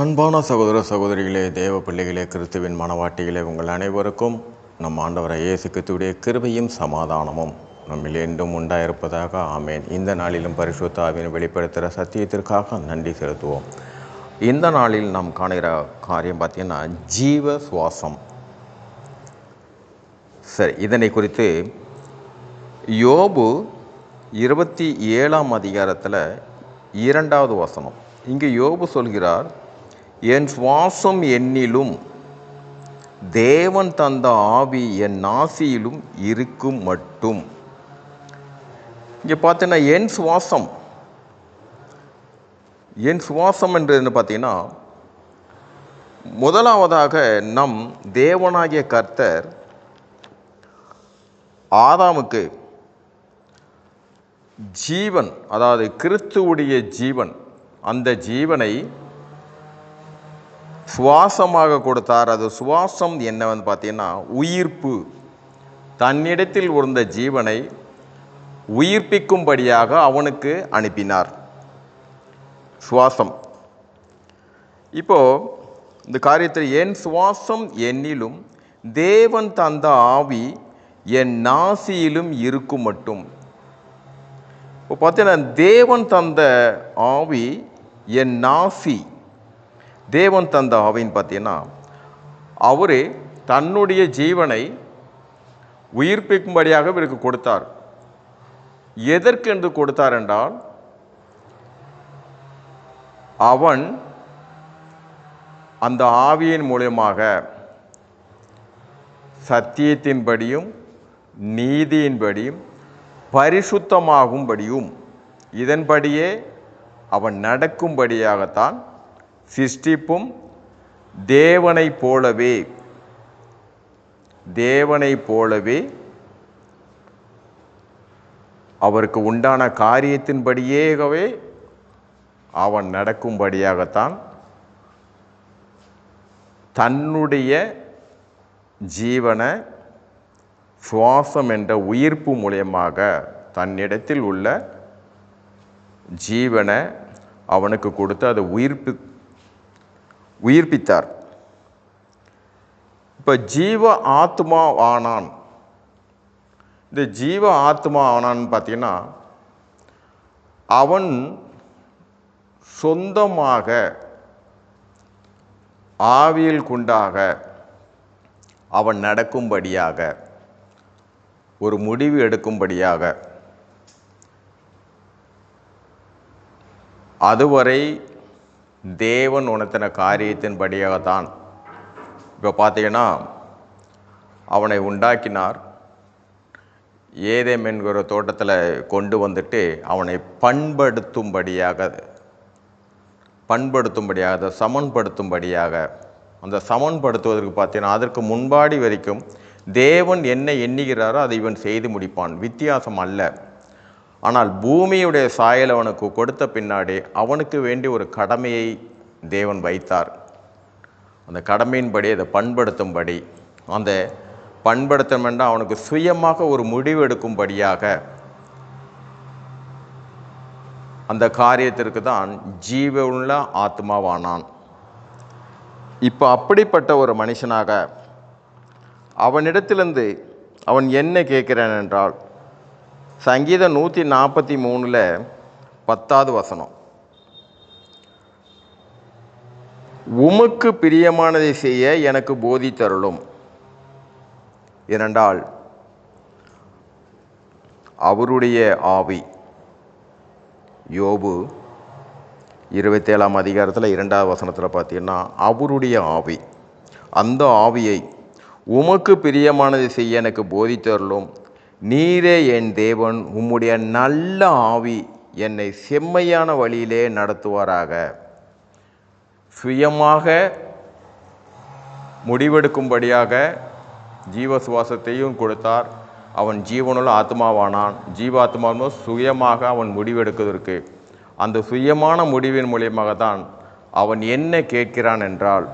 அன்பான சகோதர சகோதரிகளே தேவ பிள்ளைகளே கிறிஸ்துவின் மனவாட்டிகளே உங்கள் அனைவருக்கும் நம் ஆண்டவரை இயேசு கிறிஸ்துவுடைய கிருபையும் சமாதானமும் நம்மில் என்றும் உண்டாயிருப்பதாக ஆமேன். இந்த நாளிலும் பரிசுத்தாவின் வெளிப்படுத்துகிற சத்தியத்திற்காக நன்றி செலுத்துவோம். இந்த நாளில் நாம் காணுகிற காரியம் பார்த்தீங்கன்னா ஜீவ சுவாசம் சரி இதனை குறித்து யோபு இருபத்தி ஏழாம் அதிகாரத்தில் இரண்டாவது வசனம். இங்கே யோபு சொல்கிறார் என் சுவாசம் என்னிலும் தேவன் தந்த ஆவி என் நாசியிலும் இருக்கும் மட்டும். இங்கே பார்த்தீங்கன்னா என் சுவாசம். என் சுவாசம் என்று பார்த்தீங்கன்னா முதலாவதாக நம் தேவனாகிய கர்த்தர் ஆதாமுக்கு ஜீவன் அதாவது கிறிஸ்துவுடைய ஜீவன் அந்த ஜீவனை சுவாசமாக கொடுத்தார். அது சுவாசம் என்னவென்னு பார்த்தீங்கன்னா உயிர்ப்பு. தன்னிடத்தில் இருந்த ஜீவனை உயிர்ப்பிக்கும்படியாக அவனுக்கு அனுப்பினார். சுவாசம். இப்போ இந்த காரியத்தில் என் சுவாசம் என்னிலும் தேவன் தந்த ஆவி என் நாசியிலும் இருக்கும் மட்டும். இப்போ பார்த்தீங்கன்னா தேவன் தந்த ஆவி என் நாசி. தேவன் தந்த ஆவின்னு பார்த்தீங்கன்னா அவரே தன்னுடைய ஜீவனை உயிர்ப்பிக்கும்படியாக இவருக்கு கொடுத்தார். எதற்கென்று கொடுத்தார் என்றால் அவன் அந்த ஆவியின் மூலியமாக சத்தியத்தின்படியும் நீதியின்படியும் பரிசுத்தமாகும்படியும் இதன்படியே அவன் நடக்கும்படியாகத்தான் சிருஷ்டிப்பும் தேவனைப் போலவே தேவனைப் போலவே அவருக்கு உண்டான காரியத்தின்படியேகவே அவன் நடக்கும்படியாகத்தான் தன்னுடைய ஜீவனை சுவாசம் என்ற உயிர்ப்பு மூலியமாக தன்னிடத்தில் உள்ள ஜீவனை அவனுக்கு கொடுத்து அதை உயிர்ப்பு உயிர்ப்பித்தார். இப்போ ஜீவ ஆத்மா ஆனான். இந்த ஜீவ ஆத்மா ஆனான்னு பார்த்தீங்கன்னா அவன் சொந்தமாக ஆவியில் குண்டாக அவன் நடக்கும்படியாக ஒரு முடிவு எடுக்கும்படியாக அதுவரை தேவன் உணர்த்தின காரியத்தின்படியாகத்தான் இப்போ பார்த்தீங்கன்னா அவனை உண்டாக்கினார். ஏதேம் என்கிற தோட்டத்தில் கொண்டு வந்துட்டு அவனை பண்படுத்தும்படியாக பண்படுத்தும்படியாக அதை சமன்படுத்தும்படியாக அந்த சமன்படுத்துவதற்கு பார்த்தீங்கன்னா அதற்கு முன்பாடி வரைக்கும் தேவன் என்ன எண்ணுகிறாரோ அதை இவன் செய்து முடிப்பான். வித்தியாசம் அல்ல. ஆனால் பூமியுடைய சாயல் அவனுக்கு கொடுத்த பின்னாடி அவனுக்கு வேண்டி ஒரு கடமையை தேவன் வைத்தார். அந்த கடமையின்படி அதை பண்படுத்தும்படி அந்த பண்படுத்தம் என்றால் அவனுக்கு சுயமாக ஒரு முடிவு எடுக்கும்படியாக அந்த காரியத்திற்கு தான் ஜீவனுள்ள ஆத்மாவானான். இப்போ அப்படிப்பட்ட ஒரு மனுஷனாக அவனிடத்திலிருந்து அவன் என்ன கேட்கிறான் என்றால் சங்கீதம் நூற்றி நாற்பத்தி மூணில் பத்தாவது வசனம். உமக்கு பிரியமானதை செய்ய எனக்கு போதித்தருளும் இரண்டால் அவருடைய ஆவி. யோபு இருபத்தேழாம் அதிகாரத்தில் இரண்டாவது வசனத்தில் பார்த்தீங்கன்னா அவருடைய ஆவி. அந்த ஆவியை உமக்கு பிரியமானதை செய்ய எனக்கு போதித்தருளும் நீரே என் தேவன் உம்முடைய நல்ல ஆவி என்னை செம்மையான வழியிலே நடத்துவாராக. சுயமாக முடிவெடுக்கும்படியாக ஜீவ சுவாசத்தையும் கொடுத்தார். அவன் ஜீவனுள்ள ஆத்மாவானான். ஜீவாத்மாவும் சுயமாக அவன் முடிவெடுப்பதற்கு அந்த சுயமான முடிவின் மூலியமாக தான் அவன் என்ன கேட்கிறான் என்றால்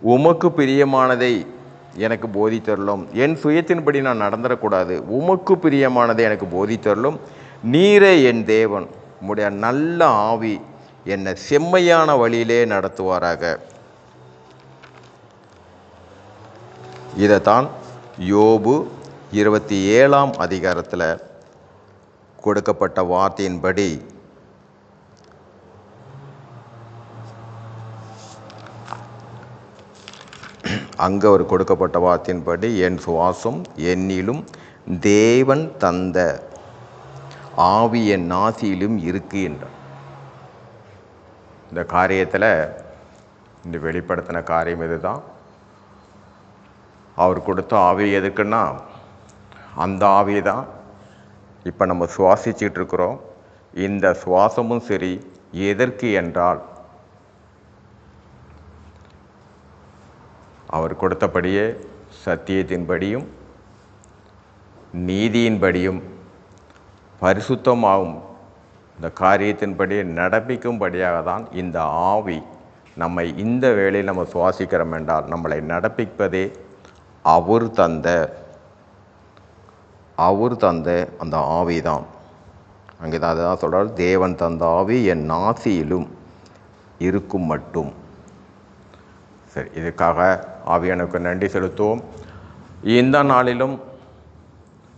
உமக்கு பிரியமானதை எனக்கு போதித்தருளும் என் சுயத்தின்படி நான் நடந்துடக்கூடாது உமக்கு பிரியமானதை எனக்கு போதித்தருளும் நீரே என் தேவன். உம்முடைய நல்ல ஆவி என்னை செம்மையான வழியிலே நடத்துவாராக. இதைத்தான் யோபு இருபத்தி ஏழாம் அதிகாரத்தில் கொடுக்கப்பட்ட வார்த்தையின்படி அங்கே அவர் கொடுக்கப்பட்ட வார்த்தையின்படி என் சுவாசம் என்னிலும் தேவன் தந்த ஆவி என் நாசியிலும் இருக்கு என்றார். இந்த காரியத்தில் இந்த வெளிப்படுத்தின காரியம் இதுதான். அவர் கொடுத்த ஆவி எதுக்குன்னா அந்த ஆவி தான் இப்போ நம்ம சுவாசிச்சுட்டு இருக்கிறோம். இந்த சுவாசமும் சரி எதற்கு என்றால் அவர் கொடுத்தபடியே சத்தியத்தின்படியும் நீதியின்படியும் பரிசுத்தமாகும் இந்த காரியத்தின்படி நடப்பிக்கும்படியாக தான் இந்த ஆவி நம்மை இந்த வேளையில் நம்ம சுவாசிக்கிறோம் என்றால் நம்மளை நடப்பிப்பதே அவர் தந்த அவர் தந்த அந்த ஆவி தான் அங்கே தான் அதுதான் சொல்கிறார் தேவன் தந்த ஆவி என் நாசியிலும் இருக்கும் மட்டும். சரி இதுக்காக ஆவியானுக்கு நன்றி செலுத்துவோம். இந்த நாளிலும்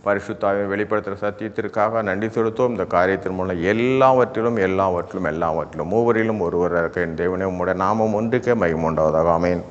பரிசுத்தாவை வெளிப்படுத்துகிற சத்தியத்திற்காக நன்றி செலுத்துவோம். இந்த காரியத்தின் மூலம் எல்லாவற்றிலும் எல்லாவற்றிலும் எல்லாவற்றிலும் மூவரிலும் ஒருவர் என் தேவனே உம்முடைய நாமம் ஒன்றுக்கே மகிமுண்டாவதாக அமேன்